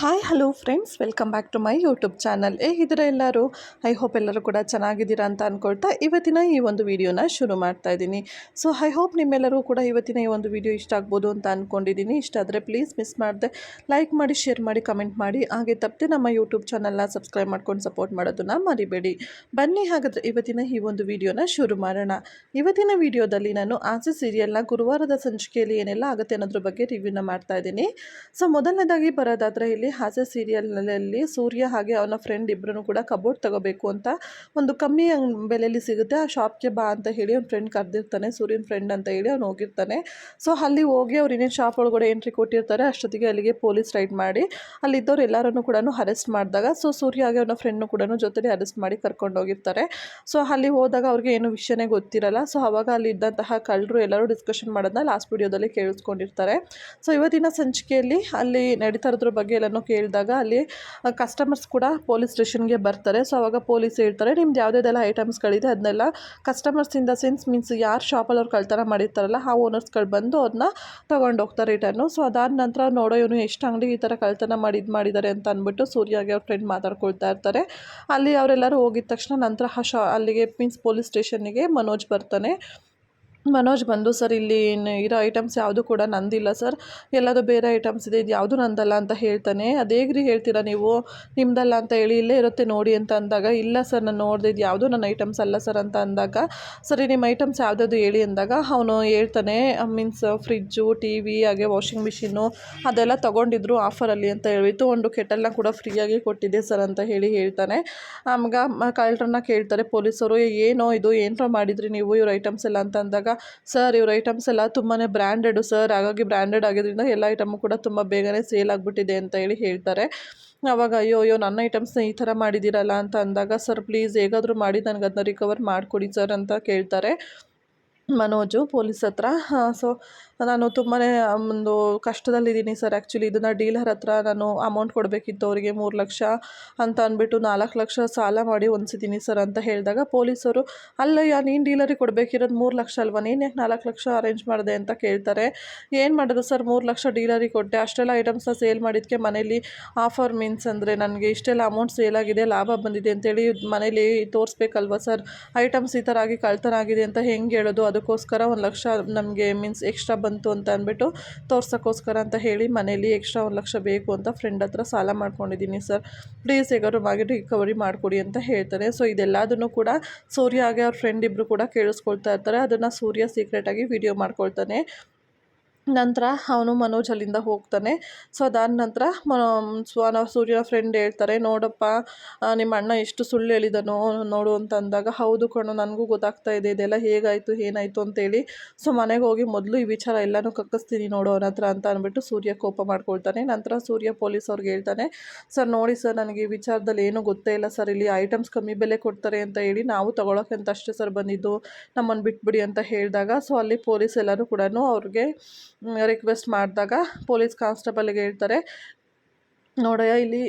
Hi hello friends welcome back to my YouTube channel ಏ ಇದ್ರೆ ಎಲ್ಲರೂ? ಐ ಹೋಪ್ ಎಲ್ಲರೂ ಕೂಡ ಚೆನ್ನಾಗಿದ್ದೀರಾ ಅಂತ ಅಂದ್ಕೊಳ್ತಾ ಇವತ್ತಿನ ಈ ಒಂದು ವಿಡಿಯೋನ ಶುರು ಮಾಡ್ತಾ ಇದ್ದೀನಿ. ಸೊ ಐ ಹೋಪ್ ನಿಮ್ಮೆಲ್ಲರೂ ಕೂಡ ಇವತ್ತಿನ ಈ ಒಂದು ವಿಡಿಯೋ ಇಷ್ಟ ಆಗ್ಬೋದು ಅಂತ ಅಂದ್ಕೊಂಡಿದ್ದೀನಿ ಇಷ್ಟ ಆದರೆ ಪ್ಲೀಸ್ ಮಿಸ್ ಮಾಡಿದೆ. ಲೈಕ್ ಮಾಡಿ ಶೇರ್ ಮಾಡಿ ಕಮೆಂಟ್ ಮಾಡಿ. ಹಾಗೆ ತಪ್ಪದೆ ನಮ್ಮ ಯೂಟ್ಯೂಬ್ ಚಾನಲ್ನ ಸಬ್ಸ್ಕ್ರೈಬ್ ಮಾಡ್ಕೊಂಡು ಸಪೋರ್ಟ್ ಮಾಡೋದನ್ನ ಮರಿಬೇಡಿ. ಬನ್ನಿ ಹಾಗಾದರೆ ಇವತ್ತಿನ ಈ ಒಂದು ವಿಡಿಯೋನ ಶುರು ಮಾಡೋಣ. ಇವತ್ತಿನ ವಿಡಿಯೋದಲ್ಲಿ ನಾನು ಆಸೆ ಸೀರಿಯಲ್ನ ಗುರುವಾರದ ಸಂಚಿಕೆಯಲ್ಲಿ ಏನೆಲ್ಲ ಆಗುತ್ತೆ ಅನ್ನೋದ್ರ ಬಗ್ಗೆ ರಿವ್ಯೂನ ಮಾಡ್ತಾ ಇದ್ದೀನಿ. ಸೊ ಮೊದಲನೇದಾಗಿ ಬರೋದಾದರೆ ಇಲ್ಲಿ ಹಾಸ್ಯ ಸೀರಿಯಲ್ನಲ್ಲಿ ಸೂರ್ಯ ಹಾಗೆ ಅವನ ಫ್ರೆಂಡ್ ಇಬ್ಬರೂ ಕೂಡ ಕಬೋರ್ಡ್ ತಗೋಬೇಕು ಅಂತ ಒಂದು ಕಮ್ಮಿ ಬೆಲೆಯಲ್ಲಿ ಸಿಗುತ್ತೆ. ಆ ಶಾಪ್ಗೆ ಬಾ ಅಂತ ಹೇಳಿ ಅವ್ನ ಫ್ರೆಂಡ್ ಕರೆದಿರ್ತಾನೆ, ಸೂರ್ಯನ ಫ್ರೆಂಡ್ ಅಂತ ಹೇಳಿ ಅವ್ನು ಹೋಗಿರ್ತಾನೆ. ಸೊ, ಅಲ್ಲಿ ಹೋಗಿ ಅವ್ರು ಇನ್ನೇನು ಶಾಪ್ ಒಳಗಡೆ ಎಂಟ್ರಿ ಕೊಟ್ಟಿರ್ತಾರೆ, ಅಷ್ಟೊತ್ತಿಗೆ ಅಲ್ಲಿಗೆ ಪೊಲೀಸ್ ರೈಡ್ ಮಾಡಿ, ಅಲ್ಲಿದ್ದವ್ರು ಎಲ್ಲರನ್ನು ಕೂಡ ಅರೆಸ್ಟ್ ಮಾಡಿದಾಗ, ಸೊ, ಸೂರ್ಯ ಹಾಗೆ ಅವನ ಫ್ರೆಂಡ್ನು ಕೂಡ ಜೊತೆಲಿ ಅರೆಸ್ಟ್ ಮಾಡಿ ಕರ್ಕೊಂಡು ಹೋಗಿರ್ತಾರೆ. ಸೊ, ಅಲ್ಲಿ ಹೋದಾಗ ಅವ್ರಿಗೆ ಏನು ವಿಷಯನೇ ಗೊತ್ತಿರಲ್ಲ. ಸೊ, ಅವಾಗ ಅಲ್ಲಿ ಇದ್ದಂತಹ ಕಳ್ಳರು ಎಲ್ಲರೂ ಡಿಸ್ಕಷನ್ ಮಾಡೋದನ್ನ ಲಾಸ್ಟ್ ವಿಡಿಯೋದಲ್ಲಿ ಕೇಳಿಸ್ಕೊಂಡಿರ್ತಾರೆ. ಸೊ, ಇವತ್ತಿನ ಸಂಚಿಕೆಯಲ್ಲಿ ಅಲ್ಲಿ ನಡೀತಾ ಇರೋದ್ರ ಬಗ್ಗೆ ಎಲ್ಲನೂ ಕೇಳಿದಾಗ ಅಲ್ಲಿ ಕಸ್ಟಮರ್ಸ್ ಕೂಡ ಪೊಲೀಸ್ ಸ್ಟೇಷನ್ಗೆ ಬರ್ತಾರೆ. ಸೊ ಅವಾಗ ಪೊಲೀಸ್ ಹೇಳ್ತಾರೆ, ನಿಮ್ದು ಯಾವುದೇದೆಲ್ಲ ಐಟಮ್ಸ್ಗಳಿದೆ ಅದನ್ನೆಲ್ಲ ಕಸ್ಟಮರ್ಸ್ ಇಂದ ದ ಸೆನ್ಸ್ ಮೀನ್ಸ್ ಯಾರು ಶಾಪಲ್ಲಿ ಅವ್ರು ಕಳ್ತನ ಮಾಡಿರ್ತಾರಲ್ಲ, ಆ ಓನರ್ಸ್ಗಳು ಬಂದು ಅದನ್ನ ತೊಗೊಂಡು ಹೋಗ್ತಾರೆ ರಿಟರ್ನು ಸೊ ಅದಾದ ನಂತರ ನೋಡೋ ಇವನು ಎಷ್ಟು ಅಂಗಡಿ ಈ ಥರ ಕಳ್ತನ ಮಾಡಿ ಇದು ಮಾಡಿದ್ದಾರೆ ಅಂತ ಅಂದ್ಬಿಟ್ಟು ಸೂರ್ಯಾಗೆ ಅವ್ರ ಫ್ರೆಂಡ್ ಮಾತಾಡ್ಕೊಳ್ತಾ ಇರ್ತಾರೆ. ಅಲ್ಲಿ ಅವರೆಲ್ಲರೂ ಹೋಗಿದ ತಕ್ಷಣ ನಂತರ ಆ ಶಾ, ಅಲ್ಲಿಗೆ ಮೀನ್ಸ್ ಪೊಲೀಸ್ ಸ್ಟೇಷನ್ನಿಗೆ ಮನೋಜ್ ಬರ್ತಾನೆ. ಮನೋಜ್ ಬಂದು, ಸರ್, ಇಲ್ಲಿ ಇರೋ ಐಟಮ್ಸ್ ಯಾವುದು ಕೂಡ ನಂದಿಲ್ಲ, ಸರ್. ಎಲ್ಲದು ಬೇರೆ ಐಟಮ್ಸ್ ಇದೆ ಇದು ಯಾವುದು ನಂದಲ್ಲ ಅಂತ ಹೇಳ್ತಾನೆ. ಅದು ಹೇಗ್ರಿ ಹೇಳ್ತೀರಾ ನೀವು? ನಿಮ್ಮದಲ್ಲ ಅಂತ ಹೇಳಿ ಇಲ್ಲೇ ಇರುತ್ತೆ ನೋಡಿ ಅಂತ ಅಂದಾಗ, ಇಲ್ಲ, ಸರ್, ನಾನು ನೋಡಿದೆ ಇದು ಯಾವುದು ನನ್ನ ಐಟಮ್ಸ್ ಅಲ್ಲ, ಸರ್ ಅಂತ ಅಂದಾಗ, ಸರಿ, ನಿಮ್ಮ ಐಟಮ್ಸ್ ಯಾವುದಾದ್ರು ಹೇಳಿ ಅಂದಾಗ, ಅವನು ಹೇಳ್ತಾನೆ, ಮೀನ್ಸ್ ಫ್ರಿಜ್ಜು ಟಿ ವಿ ಹಾಗೆ ವಾಷಿಂಗ್ ಮಿಷಿನ್ನು ಅದೆಲ್ಲ ತೊಗೊಂಡಿದ್ರು ಆಫರಲ್ಲಿ ಅಂತ ಹೇಳ್ಬಿಟ್ಟು ಒಂದು ಕೆಟಲ್ನ ಕೂಡ ಫ್ರೀಯಾಗಿ ಕೊಟ್ಟಿದೆ, ಸರ್, ಅಂತ ಹೇಳಿ ಹೇಳ್ತಾನೆ. ಆಮ್ಗ ಕಳ್ಳರನ್ನ ಕೇಳ್ತಾರೆ ಪೊಲೀಸರು ಏನೋ ಇದು, ಏನರ ಮಾಡಿದ್ರಿ ನೀವು ಇವ್ರ ಐಟಮ್ಸ್ ಎಲ್ಲ ಅಂತ ಅಂದಾಗ ಸರ್, ಇವ್ರ ಐಟಮ್ಸ್ ಎಲ್ಲ ತುಂಬಾ ಬ್ರ್ಯಾಂಡೆಡು ಸರ್, ಹಾಗಾಗಿ ಬ್ರ್ಯಾಂಡೆಡ್ ಆಗಿದ್ದರಿಂದ ಎಲ್ಲ ಐಟಮು ಕೂಡ ತುಂಬ ಬೇಗನೆ ಸೇಲ್ ಆಗಿಬಿಟ್ಟಿದೆ ಅಂತ ಹೇಳಿ ಹೇಳ್ತಾರೆ. ಆವಾಗ ಅಯ್ಯೋ ಅಯ್ಯೋ, ನನ್ನ ಐಟಮ್ಸ್ನ ಈ ಥರ ಮಾಡಿದ್ದೀರಲ್ಲ ಅಂತ ಅಂದಾಗ, ಸರ್, ಪ್ಲೀಸ್ ಹೇಗಾದರೂ ಮಾಡಿ, ನನಗೆ ಅದನ್ನ ರಿಕವರ್ ಮಾಡಿಕೊಡಿ ಸರ್ ಅಂತ ಕೇಳ್ತಾರೆ ಮನೋಜು ಪೊಲೀಸ್ ಹತ್ರ. ಸೊ ನಾನು ತುಂಬಾ ಒಂದು ಕಷ್ಟದಲ್ಲಿದ್ದೀನಿ ಸರ್. ಆ್ಯಕ್ಚುಲಿ ಇದನ್ನು ಡೀಲರ್ ಹತ್ರ ನಾನು ಅಮೌಂಟ್ ಕೊಡಬೇಕಿತ್ತು ಅವರಿಗೆ ಮೂರು ಲಕ್ಷ ಅಂತ ಅಂದ್ಬಿಟ್ಟು ನಾಲ್ಕು ಲಕ್ಷ ಸಾಲ ಮಾಡಿ ಹೊಂದಿಸಿದ್ದೀನಿ ಸರ್ ಅಂತ ಹೇಳಿದಾಗ ಪೊಲೀಸರು, ಅಲ್ಲಯ್ಯ, ನೀನು ಡೀಲರಿಗೆ ಕೊಡಬೇಕಿರೋದು ಮೂರು ಲಕ್ಷ ಅಲ್ವಾ? ನೀನು ಯಾಕೆ ನಾಲ್ಕು ಲಕ್ಷ ಅರೇಂಜ್ ಮಾಡಿದೆ? ಅಂತ ಕೇಳ್ತಾರೆ. ಏನು ಮಾಡೋದು ಸರ್? ಮೂರು ಲಕ್ಷ ಡೀಲರಿಗೆ ಕೊಟ್ಟೆ. ಅಷ್ಟೆಲ್ಲ ಐಟಮ್ಸ್ನ ಸೇಲ್ ಮಾಡಿದ್ದಕ್ಕೆ ಮನೇಲಿ ಆಫರ್ ಮೀನ್ಸ್ ಅಂದರೆ ನನಗೆ ಇಷ್ಟೆಲ್ಲ ಅಮೌಂಟ್ ಸೇಲ್ ಆಗಿದೆ, ಲಾಭ ಬಂದಿದೆ ಅಂತೇಳಿ ಮನೇಲಿ ತೋರಿಸ್ಬೇಕಲ್ವ ಸರ್? ಐಟಮ್ಸ್ ಈ ಥರ ಆಗಿ ಕಳ್ತನ ಆಗಿದೆ ಅಂತ ಹೆಂಗೆ ಹೇಳೋದು? ಅದಕ್ಕೋಸ್ಕರ ಒಂದು ಲಕ್ಷ ನಮಗೆ ಮೀನ್ಸ್ ಎಕ್ಸ್ಟ್ರಾ ಬಂತು ಅಂತ ಅಂದ್ಬಿಟ್ಟು ತೋರ್ಸೋಕ್ಕೋಸ್ಕರ ಅಂತ ಹೇಳಿ ಮನೇಲಿ ಎಕ್ಸ್ಟ್ರಾ ಒಂದು ಲಕ್ಷ ಬೇಕು ಅಂತ ಫ್ರೆಂಡ್ ಹತ್ರ ಸಾಲ ಮಾಡ್ಕೊಂಡಿದ್ದೀನಿ ಸರ್. ಪ್ಲೀಸ್ ಹೇಗಾದ್ರು ಮಾಡಿ ರಿಕವರಿ ಮಾಡಿಕೊಡಿ ಅಂತ ಹೇಳ್ತಾರೆ. ಸೊ ಇದೆಲ್ಲದನ್ನು ಕೂಡ ಸೂರ್ಯ ಹಾಗೆ ಅವ್ರ ಫ್ರೆಂಡ್ ಇಬ್ಬರು ಕೂಡ ಕೇಳಿಸ್ಕೊಳ್ತಾ ಇರ್ತಾರೆ. ಅದನ್ನು ಸೂರ್ಯ ಸೀಕ್ರೆಟಾಗಿ ವಿಡಿಯೋ ಮಾಡ್ಕೊಳ್ತಾನೆ. ನಂತರ ಅವನು ಮನೋಜ್ ಅಲ್ಲಿಂದ ಹೋಗ್ತಾನೆ. ಸೊ ಅದಾದ ನಂತರ ಸ್ವನ ಸೂರ್ಯನ ಫ್ರೆಂಡ್ ಹೇಳ್ತಾರೆ, ನೋಡಪ್ಪ ನಿಮ್ಮ ಅಣ್ಣ ಎಷ್ಟು ಸುಳ್ಳು ಹೇಳಿದನೋ ನೋಡು ಅಂತ ಅಂದಾಗ, ಹೌದು ಕಣೋ, ನನಗೂ ಗೊತ್ತಾಗ್ತಾ ಇದೆ, ಇದೆಲ್ಲ ಹೇಗಾಯಿತು, ಏನಾಯಿತು ಅಂತೇಳಿ. ಸೊ ಮನೆಗೆ ಹೋಗಿ ಮೊದಲು ಈ ವಿಚಾರ ಎಲ್ಲನೂ ಕಕ್ಕಿಸ್ತೀನಿ ನೋಡು ಅವನ ಹತ್ರ ಅಂತ ಅಂದ್ಬಿಟ್ಟು ಸೂರ್ಯ ಕೋಪ ಮಾಡ್ಕೊಳ್ತಾನೆ. ನಂತರ ಸೂರ್ಯ ಪೊಲೀಸ್ ಅವ್ರಿಗೆ ಹೇಳ್ತಾನೆ, ಸರ್, ನೋಡಿ ಸರ್, ನನಗೆ ಈ ವಿಚಾರದಲ್ಲಿ ಏನೂ ಗೊತ್ತೇ ಇಲ್ಲ ಸರ್. ಇಲ್ಲಿ ಐಟಮ್ಸ್ ಕಮ್ಮಿ ಬೆಲೆ ಕೊಡ್ತಾರೆ ಅಂತ ಹೇಳಿ ನಾವು ತಗೊಳಕ್ಕೆ ಅಂತ ಅಷ್ಟೇ ಸರ್ ಬಂದಿದ್ದು. ನಮ್ಮನ್ನು ಬಿಟ್ಬಿಡಿ ಅಂತ ಹೇಳಿದಾಗ ಸೊ ಅಲ್ಲಿ ಪೊಲೀಸ್ ಎಲ್ಲರೂ ಕೂಡ ಅವ್ರಿಗೆ ರಿಕ್ವೆಸ್ಟ್ ಮಾಡಿದಾಗ ಪೊಲೀಸ್ ಕಾನ್ಸ್ಟೇಬಲ್ಗೆ ಹೇಳ್ತಾರೆ ನೋಡಯ್ಯ ಇಲ್ಲಿ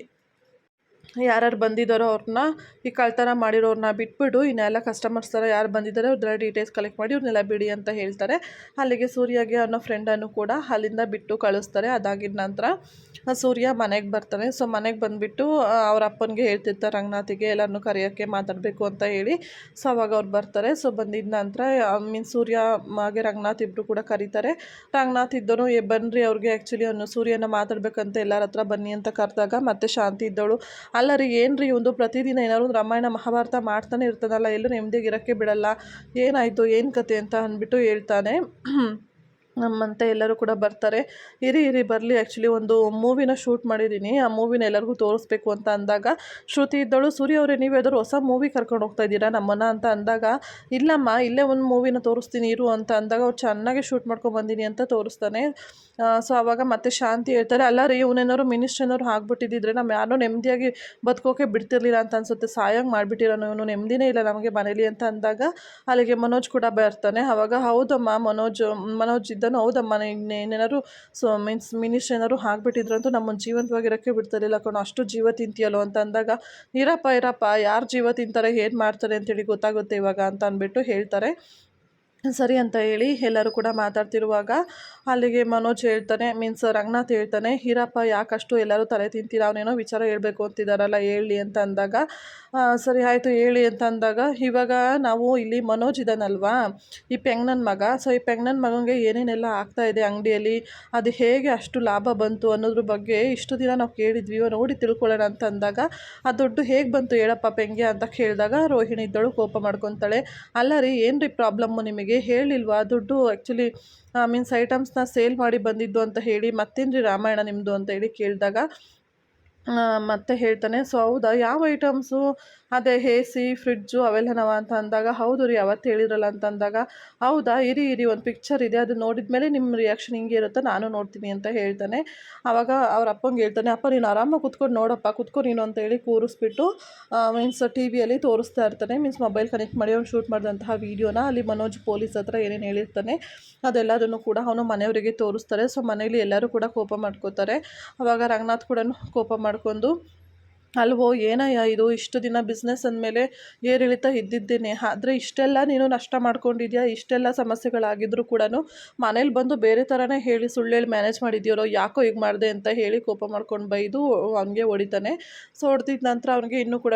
ಯಾರ್ಯಾರು ಬಂದಿದ್ದಾರೋ ಅವ್ರನ್ನ ಈ ಕಳ್ತನ ಮಾಡಿರೋರನ್ನ ಬಿಟ್ಬಿಡು, ಇನ್ನೆಲ್ಲ ಕಸ್ಟಮರ್ಸ್ ಥರ ಯಾರು ಬಂದಿದ್ದಾರೆ ಅವ್ರದ್ದೆಲ್ಲ ಡೀಟೇಲ್ಸ್ ಕಲೆಕ್ಟ್ ಮಾಡಿ ಇವ್ರನ್ನೆಲ್ಲ ಬಿಡಿ ಅಂತ ಹೇಳ್ತಾರೆ. ಅಲ್ಲಿಗೆ ಸೂರ್ಯಗೆ ಅನ್ನೋ ಫ್ರೆಂಡನ್ನು ಕೂಡ ಅಲ್ಲಿಂದ ಬಿಟ್ಟು ಕಳಿಸ್ತಾರೆ. ಅದಾಗಿದ್ದ ನಂತರ ಸೂರ್ಯ ಮನೆಗೆ ಬರ್ತಾನೆ. ಸೊ ಮನೆಗೆ ಬಂದುಬಿಟ್ಟು ಅವ್ರ ಅಪ್ಪನಿಗೆ ಹೇಳ್ತಿರ್ತಾರೆ, ರಂಗನಾಥಿಗೆ ಎಲ್ಲರನ್ನೂ ಕರೆಯೋಕ್ಕೆ ಮಾತಾಡಬೇಕು ಅಂತ ಹೇಳಿ. ಸೊ ಅವಾಗ ಅವ್ರು ಬರ್ತಾರೆ. ಸೊ ಬಂದಿದ್ದ ನಂತರ ಮೀನ್ ಸೂರ್ಯ ಹಾಗೆ ರಂಗನಾಥ್ ಇಬ್ಬರು ಕೂಡ ಕರೀತಾರೆ. ರಂಗನಾಥ್ ಇದ್ದನು, ಏ ಬನ್ನಿರಿ ಅವ್ರಿಗೆ ಆ್ಯಕ್ಚುಲಿ ಅವನು ಸೂರ್ಯನ ಮಾತಾಡಬೇಕಂತ ಎಲ್ಲರ ಹತ್ರ ಬನ್ನಿ ಅಂತ ಕರೆದಾಗ ಮತ್ತೆ ಶಾಂತಿ ಇದ್ದವಳು ಅಲ್ಲ ರೀ ಏನು ರೀ ಒಂದು ಪ್ರತಿದಿನ ಏನಾದ್ರು ಒಂದು ರಾಮಾಯಣ, ಮಹಾಭಾರತ ಮಾಡ್ತಾನೆ ಇರ್ತದಲ್ಲ, ಎಲ್ಲೂ ನೆಮ್ಮದಿಗೆ ಇರೋಕ್ಕೆ ಬಿಡಲ್ಲ. ಏನಾಯಿತು, ಏನು ಕತೆ ಅಂತ ಅಂದ್ಬಿಟ್ಟು ಹೇಳ್ತಾನೆ. ನಮ್ಮಂತೆ ಎಲ್ಲರೂ ಕೂಡ ಬರ್ತಾರೆ. ಇರಿ ಇರಿ, ಬರಲಿ ಆ್ಯಕ್ಚುಲಿ ಒಂದು ಮೂವಿನ ಶೂಟ್ ಮಾಡಿದ್ದೀನಿ ಆ ಮೂವಿನ ಎಲ್ಲರಿಗೂ ತೋರಿಸ್ಬೇಕು ಅಂತ ಅಂದಾಗ, ಶ್ರುತಿ ಇದ್ದಳು, ಸೂರ್ಯ ಅವರೇ, ನೀವು ಯಾವ್ದಾದ್ರು ಹೊಸ ಮೂವಿ ಕರ್ಕೊಂಡು ಹೋಗ್ತಾ ಇದ್ದೀರಾ ನಮ್ಮನ್ನ? ಅಂತ ಅಂದಾಗ, ಇಲ್ಲಮ್ಮ, ಇಲ್ಲೇ ಒಂದು ಮೂವಿನ ತೋರಿಸ್ತೀನಿ, ಇರು ಅಂತ ಅಂದಾಗ, ಅವ್ರು ಚೆನ್ನಾಗಿ ಶೂಟ್ ಮಾಡ್ಕೊಂಡು ಬಂದೀನಿ ಅಂತ ತೋರಿಸ್ತಾನೆ. ಸೊ ಆವಾಗ ಮತ್ತೆ ಶಾಂತಿ ಹೇಳ್ತಾರೆ. ಅಲ್ಲ ರೀ ಇವನೇನಾದ್ರು ಮಿನಿಸ್ಟ್ರೇನಾದ್ರು ಆಗ್ಬಿಟ್ಟಿದ್ದಿದ್ರೆ ನಮ್ಮ ಯಾರನ್ನೂ ನೆಮ್ಮದಿಯಾಗಿ ಬದುಕೋಕೆ ಬಿಡ್ತಿರ್ಲಿಲ್ಲ ಅಂತ ಅನ್ಸುತ್ತೆ. ಸಾಯಂಗೆ ಮಾಡಿಬಿಟ್ಟಿರೋನು ಇವನು ನೆಮ್ಮದಿನೇ ಇಲ್ಲ ನಮಗೆ ಮನೇಲಿ ಅಂತ ಅಂದಾಗ ಅಲ್ಲಿಗೆ ಮನೋಜ್ ಕೂಡ ಬರ್ತಾನೆ. ಆವಾಗ ಹೌದಮ್ಮ ಮನೋಜ್ ಮನೋಜ್ ಇದ್ದಾನು. ಹೌದಮ್ಮ ಇನ್ನೇನಾದ್ರು ಸೊ ಮೀನ್ಸ್ ಮಿನಿಸ್ಟ್ರ್ ಏನಾದ್ರು ಆಗ್ಬಿಟ್ಟಿದ್ರಂತೂ ನಮ್ಮನ್ನು ಜೀವಂತವಾಗಿರೋಕ್ಕೆ ಬಿಡ್ತಿರ್ಲಿಲ್ಲ ಕಣೋ. ಅಷ್ಟು ಜೀವ ತಿಂತೀಯಲ್ಲೋ ಅಂತ ಅಂದಾಗ ಇರಪ್ಪ ಇರಪ್ಪ, ಯಾರು ಜೀವ ತಿಂತಾರೆ, ಏನು ಮಾಡ್ತಾರೆ ಅಂತೇಳಿ ಗೊತ್ತಾಗುತ್ತೆ ಇವಾಗ ಅಂತ ಅಂದ್ಬಿಟ್ಟು ಹೇಳ್ತಾರೆ. ಸರಿ ಅಂತ ಹೇಳಿ ಎಲ್ಲರೂ ಕೂಡ ಮಾತಾಡ್ತಿರುವಾಗ ಅಲ್ಲಿಗೆ ಮನೋಜ್ ಹೇಳ್ತಾನೆ, ಮೀನ್ಸ್ ರಂಗನಾಥ್ ಹೇಳ್ತಾನೆ, ಹೀರಪ್ಪ, ಯಾಕಷ್ಟು ಎಲ್ಲರೂ ತಲೆ ತಿಂತೀರ? ಅವನೇನೋ ವಿಚಾರ ಹೇಳಬೇಕು ಅಂತಿದ್ದಾರಲ್ಲ ಹೇಳಿ ಅಂತ ಅಂದಾಗ ಸರಿ, ಆಯಿತು, ಹೇಳಿ ಅಂತ ಅಂದಾಗ ಇವಾಗ ನಾವು ಇಲ್ಲಿ ಮನೋಜ್ ಇದ್ದಾನಲ್ವಾ ಈ ಪೆಂಗ್ನನ್ ಮಗ. ಸೊ ಈ ಪೆಂಗ್ನನ್ ಮಗನಿಗೆ ಏನೇನೆಲ್ಲ ಆಗ್ತಾ ಇದೆ ಅಂಗಡಿಯಲ್ಲಿ? ಅದು ಹೇಗೆ ಅಷ್ಟು ಲಾಭ ಬಂತು ಅನ್ನೋದ್ರ ಬಗ್ಗೆ ಇಷ್ಟು ದಿನ ನಾವು ಕೇಳಿದ್ವಿ ನೋಡಿ ತಿಳ್ಕೊಳ್ಳೋಣ ಅಂತ ಅಂದಾಗ ಆ ದುಡ್ಡು ಹೇಗೆ ಬಂತು ಹೇಳಪ್ಪ ಪೆಂಗೆ ಅಂತ ಕೇಳಿದಾಗ ರೋಹಿಣಿ ಇದ್ದಳು, ಕೋಪ ಮಾಡ್ಕೊತಾಳೆ. ಅಲ್ಲ ರೀ ಏನು ರೀ ಪ್ರಾಬ್ಲಮ್ಮು ನಿಮಗೆ? ಹೇಳಿಲ್ವಾ? ದುಡ್ಡು ಆ್ಯಕ್ಚುಲಿ ಮೀನ್ಸ್ ಐಟಮ್ಸ್ನ ಸೇಲ್ ಮಾಡಿ ಬಂದಿದ್ದು ಅಂತ ಹೇಳಿ ಮತ್ತೇನು ರೀ ರಾಮಾಯಣ ನಿಮ್ಮದು ಅಂತ ಹೇಳಿ ಕೇಳಿದಾಗ ಮತ್ತೆ ಹೇಳ್ತಾನೆ. ಸೊ ಹೌದಾ? ಯಾವ ಐಟಮ್ಸು ಅದೇ ಎ ಸಿ ಫ್ರಿಡ್ಜು ಅವೆಲ್ಲನವ ಅಂತ ಅಂದಾಗ, ಹೌದು ರೀ, ಅವತ್ತು ಹೇಳಿದ್ರಲ್ಲ ಅಂತ ಅಂದಾಗ, ಹೌದಾ, ಇರಿ ಇರಿ, ಒಂದು ಪಿಕ್ಚರ್ ಇದೆ, ಅದು ನೋಡಿದ ಮೇಲೆ ನಿಮ್ಮ ರಿಯಾಕ್ಷನ್ ಹಿಂಗೆ ಇರುತ್ತೋ ನಾನು ನೋಡ್ತೀನಿ ಅಂತ ಹೇಳ್ತಾನೆ. ಆವಾಗ ಅವ್ರ ಅಪ್ಪಂಗೆ ಹೇಳ್ತಾನೆ, ಅಪ್ಪ, ನೀನು ಆರಾಮಾಗಿ ಕುತ್ಕೊಂಡು ನೋಡಪ್ಪ, ಕುತ್ಕೊ ನೀನು ಅಂತ ಹೇಳಿ ಕೂರಿಸ್ಬಿಟ್ಟು ಮೀನ್ಸ್ ಟಿ ವಿಯಲ್ಲಿ ತೋರಿಸ್ತಾ ಇರ್ತಾನೆ. ಮೀನ್ಸ್ ಮೊಬೈಲ್ ಕನೆಕ್ಟ್ ಮಾಡಿ, ಅವ್ನು ಶೂಟ್ ಮಾಡಿದಂತಹ ವೀಡಿಯೋನ ಅಲ್ಲಿ ಮನೋಜ್ ಪೊಲೀಸ್ ಹತ್ರ ಏನೇನು ಹೇಳಿರ್ತಾನೆ, ಅದೆಲ್ಲದನ್ನು ಕೂಡ ಅವನು ಮನೆಯವರಿಗೆ ತೋರಿಸ್ತಾರೆ. ಸೊ ಮನೆಯಲ್ಲಿ ಎಲ್ಲರೂ ಕೂಡ ಕೋಪ ಮಾಡ್ಕೋತಾರೆ. ಆವಾಗ ರಂಗನಾಥ್ ಕೂಡ ಕೋಪ ಮಾಡ್ಕೊಂಡು ಅಲ್ವೋ, ಏನಯ್ಯ ಇದು? ಇಷ್ಟು ದಿನ ಬಿಸ್ನೆಸ್ ಅಂದಮೇಲೆ ಏರಿಳಿತ ಇದ್ದಿದ್ದೇನೆ. ಆದರೆ ಇಷ್ಟೆಲ್ಲ ನೀನು ನಷ್ಟ ಮಾಡ್ಕೊಂಡಿದ್ಯಾ? ಇಷ್ಟೆಲ್ಲ ಸಮಸ್ಯೆಗಳಾಗಿದ್ರು ಕೂಡ ಮನೇಲಿ ಬಂದು ಬೇರೆ ಥರನೇ ಹೇಳಿ ಸುಳ್ಳೇಳಿ ಮ್ಯಾನೇಜ್ ಮಾಡಿದ್ಯಾರೋ ಯಾಕೋ ಈಗ ಮಾಡಿದೆ ಅಂತ ಹೇಳಿ ಕೋಪ ಮಾಡ್ಕೊಂಡು ಬೈದು ಅವನಿಗೆ ಹೊಡಿತಾನೆ. ಸೊ ಹೊಡೆದಿದ್ದ ನಂತರ ಅವನಿಗೆ ಇನ್ನೂ ಕೂಡ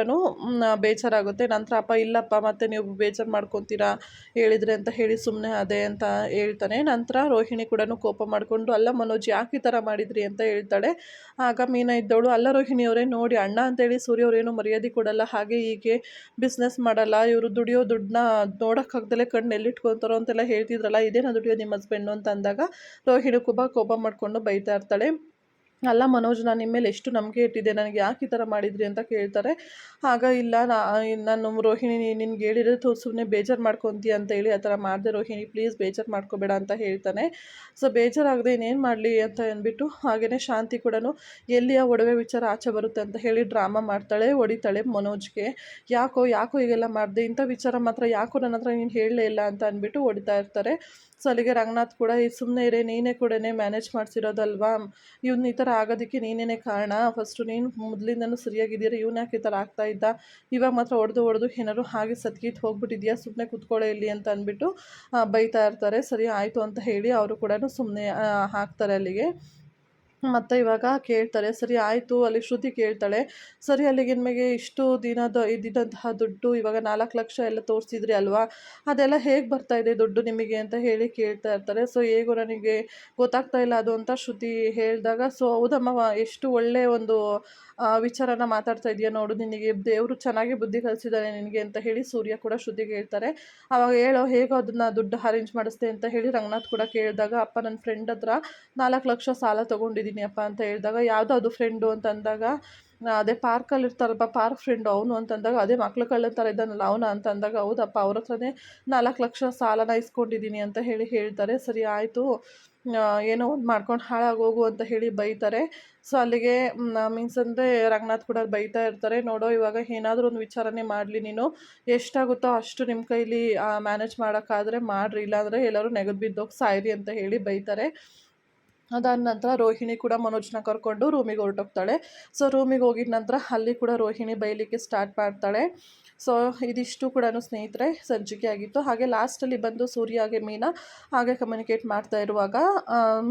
ಬೇಜಾರಾಗುತ್ತೆ. ನಂತರ ಅಪ್ಪ, ಇಲ್ಲಪ್ಪ, ಮತ್ತೆ ನೀವು ಬೇಜಾರು ಮಾಡ್ಕೊತೀರಾ? ಹೇಳಿದ್ರೆ ಅಂತ ಹೇಳಿ ಸುಮ್ಮನೆ ಅದೇ ಅಂತ ಹೇಳ್ತಾನೆ. ನಂತರ ರೋಹಿಣಿ ಕೂಡ ಕೋಪ ಮಾಡಿಕೊಂಡು, ಅಲ್ಲ, ಮನೋಜ್, ಯಾಕೆ ಈ ಥರ ಮಾಡಿದ್ರಿ? ಅಂತ ಹೇಳ್ತಾಳೆ. ಆಗ ಮೀನ ಇದ್ದವಳು, ಅಲ್ಲ, ರೋಹಿಣಿ ಅವರೇ, ನೋಡಿ ಅಣ್ಣ ಅಂತೇಳಿ ಸೂರ್ಯ ಅವರೇನು ಮರ್ಯಾದೆ ಕೊಡಲ್ಲ, ಹಾಗೆ ಹೀಗೆ ಬಿಸ್ನೆಸ್ ಮಾಡಲ್ಲ, ಇವರು ದುಡಿಯೋ ದುಡ್ಡನ್ನ ನೋಡೋಕ್ಕಾಗ್ದಲೇ ಕಣ್ಣು ಎಲ್ಲಿಟ್ಕೊತಾರೋ ಅಂತೆಲ್ಲ ಹೇಳ್ತಿದ್ರಲ್ಲ ಇದೇನಾ ದುಡಿಯೋ ನಿಮ್ಮ ಹಸ್ಬೆಂಡು ಅಂತ ಅಂದಾಗ ರೋಹಿಣಿ ಕುಬ ಕೋಪ ಮಾಡಿಕೊಂಡು ಬೈತಾ ಇರ್ತಾಳೆ. ಅಲ್ಲ ಮನೋಜ್, ನಾನು ನಿಮ್ಮ ಮೇಲೆ ಎಷ್ಟು ನಂಬಿಕೆ ಇಟ್ಟಿದ್ದೆ, ನನಗೆ ಯಾಕೆ ಈ ಥರ ಮಾಡಿದ್ರಿ ಅಂತ ಕೇಳ್ತಾರೆ. ಆಗ ಇಲ್ಲ ನಾನು ರೋಹಿಣಿ ನಿನ್ಗೆ ಹೇಳಿದ್ರೆ ಸುಮ್ಮನೆ ಬೇಜಾರು ಮಾಡ್ಕೊತೀಯ ಅಂತ ಹೇಳಿ ಆ ಥರ ಮಾಡಿದೆ, ರೋಹಿಣಿ ಪ್ಲೀಸ್ ಬೇಜಾರು ಮಾಡ್ಕೋಬೇಡ ಅಂತ ಹೇಳ್ತಾನೆ. ಸೊ ಬೇಜಾರಾಗದೆ ಇನ್ನೇನು ಮಾಡಲಿ ಅಂತ ಅಂದ್ಬಿಟ್ಟು ಹಾಗೆಯೇ ಶಾಂತಿ ಕೂಡ ಎಲ್ಲಿಯ ಒಡವೆ ವಿಚಾರ ಆಚೆ ಬರುತ್ತೆ ಅಂತ ಹೇಳಿ ಡ್ರಾಮಾ ಮಾಡ್ತಾಳೆ, ಹೊಡಿತಾಳೆ ಮನೋಜ್ಗೆ. ಯಾಕೋ ಯಾಕೋ ಹೀಗೆಲ್ಲ ಮಾಡಿದೆ, ಇಂಥ ವಿಚಾರ ಮಾತ್ರ ಯಾಕೋ ನನ್ನ ಹತ್ರ ನೀನು ಹೇಳಲೇ ಇಲ್ಲ ಅಂತ ಅಂದ್ಬಿಟ್ಟು ಹೊಡಿತಾ ಇರ್ತಾರೆ. ಸೊ ಅಲ್ಲಿಗೆ ರಂಗನಾಥ್ ಕೂಡ ಈ ಸುಮ್ಮನೆ ಇರೇ, ನೀನೇ ಕೂಡ ಮ್ಯಾನೇಜ್ ಮಾಡ್ಸಿರೋದಲ್ವಾ? ಇವ್ನು ಈ ಥರ ಆಗೋದಕ್ಕೆ ನೀನೇ ಕಾರಣ? ಫಸ್ಟು ನೀನು ಮೊದಲಿಂದನೂ ಸರಿಯಾಗಿದ್ದೀರ ಇವ್ನು ಯಾಕೆ ಈ ಥರ ಆಗ್ತಾ ಇದ್ದ? ಇವಾಗ ಮಾತ್ರ ಹೊಡೆದು ಹೊಡೆದು ಏನಾದ್ರು ಹಾಗೆ ಸತ್ಗೀತ್ ಹೋಗ್ಬಿಟ್ಟಿದ್ಯಾ? ಸುಮ್ಮನೆ ಕೂತ್ಕೊಳ್ಳೇ ಇಲ್ಲಿ ಅಂತ ಅಂದ್ಬಿಟ್ಟು ಬೈತಾ ಇರ್ತಾರೆ. ಸರಿ, ಆಯಿತು ಅಂತ ಹೇಳಿ ಅವರು ಕೂಡ ಸುಮ್ಮನೆ ಹಾಕ್ತಾರೆ ಅಲ್ಲಿಗೆ. ಮತ್ತು ಇವಾಗ ಕೇಳ್ತಾರೆ, ಸರಿ ಆಯಿತು, ಅಲ್ಲಿ ಶ್ರುತಿ ಕೇಳ್ತಾಳೆ. ಸರಿ, ಅಲ್ಲಿಗೆ ನಿಮಗೆ ಇಷ್ಟು ದಿನದ, ಇದ್ದಿದ್ದಂತಹ ದುಡ್ಡು ಇವಾಗ ನಾಲ್ಕು ಲಕ್ಷ ಎಲ್ಲ ತೋರಿಸಿದ್ರಿ ಅಲ್ವಾ? ಅದೆಲ್ಲ ಹೇಗೆ ಬರ್ತಾ ಇದೆ ದುಡ್ಡು ನಿಮಗೆ? ಅಂತ ಹೇಳಿ ಕೇಳ್ತಾ ಇರ್ತಾರೆ. ಸೊ, ಹೇಗೋ ನನಗೆ ಗೊತ್ತಾಗ್ತಾ ಇಲ್ಲ ಅದು ಅಂತ ಶ್ರುತಿ ಹೇಳಿದಾಗ, ಸೊ, ಹೌದಮ್ಮ ಎಷ್ಟು ಒಳ್ಳೆಯ ಒಂದು ವಿಚಾರನ ಮಾತಾಡ್ತಾ ಇದೆಯಾ ನೋಡು, ನಿನಗೆ ದೇವರು ಚೆನ್ನಾಗಿ ಬುದ್ಧಿ ಕಲಿಸಿದ್ದಾನೆ ನಿನಗೆ ಅಂತ ಹೇಳಿ ಸೂರ್ಯ ಕೂಡ ಶ್ರುತಿಗೆ ಹೇಳ್ತಾರೆ ಅವಾಗ ಹೇಳೋ, ಹೇಗೋ ಅದನ್ನು ದುಡ್ಡು ಅರೇಂಜ್ ಮಾಡಿಸ್ತೆ ಅಂತ ಹೇಳಿ ರಂಗನಾಥ್ ಕೂಡ ಕೇಳಿದಾಗ, ಅಪ್ಪ ನನ್ನ ಫ್ರೆಂಡ್ ಹತ್ರ ನಾಲ್ಕು ಲಕ್ಷ ಸಾಲ ತೊಗೊಂಡಿದ್ದೀನಿ ಅಪ್ಪ, ಅಂತ ಹೇಳಿದಾಗ, ಯಾವುದೋ ಅದು ಫ್ರೆಂಡು ಅಂತ ಅಂದಾಗ ಅದೇ ಪಾರ್ಕಲ್ಲಿ ಇರ್ತಾರಪ್ಪ ಪಾರ್ಕ್ ಫ್ರೆಂಡು ಅವನು ಅಂತಂದಾಗ, ಅದೇ ಮಕ್ಳು ಕಳ್ಳನ ಥರ ಇದ್ದಾನಲ್ಲ ಅವನ ಅಂತ ಅಂದಾಗ ಹೌದಪ್ಪ ಅವ್ರ ಹತ್ರನೇ ನಾಲ್ಕು ಲಕ್ಷ ಸಾಲನ ಇಸ್ಕೊಂಡಿದ್ದೀನಿ ಅಂತ ಹೇಳಿ ಹೇಳ್ತಾರೆ. ಸರಿ ಆಯಿತು ಏನೋ ಒಂದು ಮಾಡ್ಕೊಂಡು ಹಾಳಾಗೋಗು ಅಂತ ಹೇಳಿ ಬೈತಾರೆ. ಸೊ ಅಲ್ಲಿಗೆ ಮೀನ್ಸ್ ಅಂದರೆ ರಂಗನಾಥ್ ಕೂಡ ಬೈತಾ ಇರ್ತಾರೆ. ನೋಡೋ, ಇವಾಗ ಏನಾದರೂ ಒಂದು ವಿಚಾರನೆ ಮಾಡಲಿ ನೀನು. ಎಷ್ಟಾಗುತ್ತೋ ಅಷ್ಟು ನಿಮ್ಮ ಕೈಲಿ ಮ್ಯಾನೇಜ್ ಮಾಡೋಕ್ಕಾದರೆ ಮಾಡಿರಿ. ಇಲ್ಲಾಂದರೆ ಎಲ್ಲರೂ ನೆಗೆದು ಬಿದ್ದೋಗಿ ಸಾಯಿರಿ ಅಂತ ಹೇಳಿ ಬೈತಾರೆ. ಅದಾದ ನಂತರ ರೋಹಿಣಿ ಕೂಡ ಮನೋಜ್ನ ಕರ್ಕೊಂಡು ರೂಮಿಗೆ ಹೊರಟೋಗ್ತಾಳೆ. ಸೊ ರೂಮಿಗೆ ಹೋಗಿದ ನಂತರ ಅಲ್ಲಿ ಕೂಡ ರೋಹಿಣಿ ಬೈಲಿಕ್ಕೆ ಸ್ಟಾರ್ಟ್ ಮಾಡ್ತಾಳೆ. ಸೊ ಇದಿಷ್ಟು ಕೂಡ ಸ್ನೇಹಿತರೆ ಸಂಚಿಕೆ ಆಗಿತ್ತು. ಹಾಗೆ ಲಾಸ್ಟಲ್ಲಿ ಬಂದು ಸೂರ್ಯ ಹಾಗೆ ಮೀನಾ ಹಾಗೆ ಕಮ್ಯುನಿಕೇಟ್ ಮಾಡ್ತಾ ಇರುವಾಗ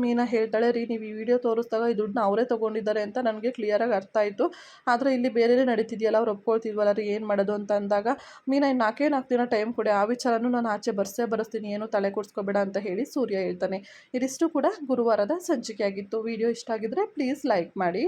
ಮೀನಾ ಹೇಳ್ತಾಳೆ, ರೀ, ನೀವು ಈ ವಿಡಿಯೋ ತೋರಿಸಿದಾಗ ಈ ದುಡ್ಡನ್ನ ಅವರೇ ತೊಗೊಂಡಿದ್ದಾರೆ ಅಂತ ನನಗೆ ಕ್ಲಿಯರಾಗಿ ಅರ್ಥ ಆಯಿತು. ಆದರೆ ಇಲ್ಲಿ ಬೇರೆನೇ ನಡೀತಿದೆಯಲ್ಲ, ಅವ್ರು ಒಪ್ಕೊಳ್ತಿದ್ವಲ್ಲ, ರೀ, ಏನು ಮಾಡೋದು? ಅಂತ ಅಂದಾಗ, ಮೀನಾ ಇನ್ನು ನಾಲ್ಕೇ ನಾಲ್ಕು ದಿನ ಟೈಮ್ ಕೊಡಿ. ಆ ವಿಚಾರನೂ ನಾನು ಆಚೆ ಬರ್ಸೇ ಬರೆಸ್ತೀನಿ. ಏನು ತಲೆ ಕೊಡಿಸ್ಕೋಬೇಡ ಅಂತ ಹೇಳಿ ಸೂರ್ಯ ಹೇಳ್ತಾನೆ. ಇದಿಷ್ಟು ಕೂಡ ಗುರುವಾರದ ಸಂಚಿಕೆ ಆಗಿತ್ತು ವಿಡಿಯೋ ಇಷ್ಟ ಆಗಿದ್ರೆ ಪ್ಲೀಸ್ ಲೈಕ್ ಮಾಡಿ.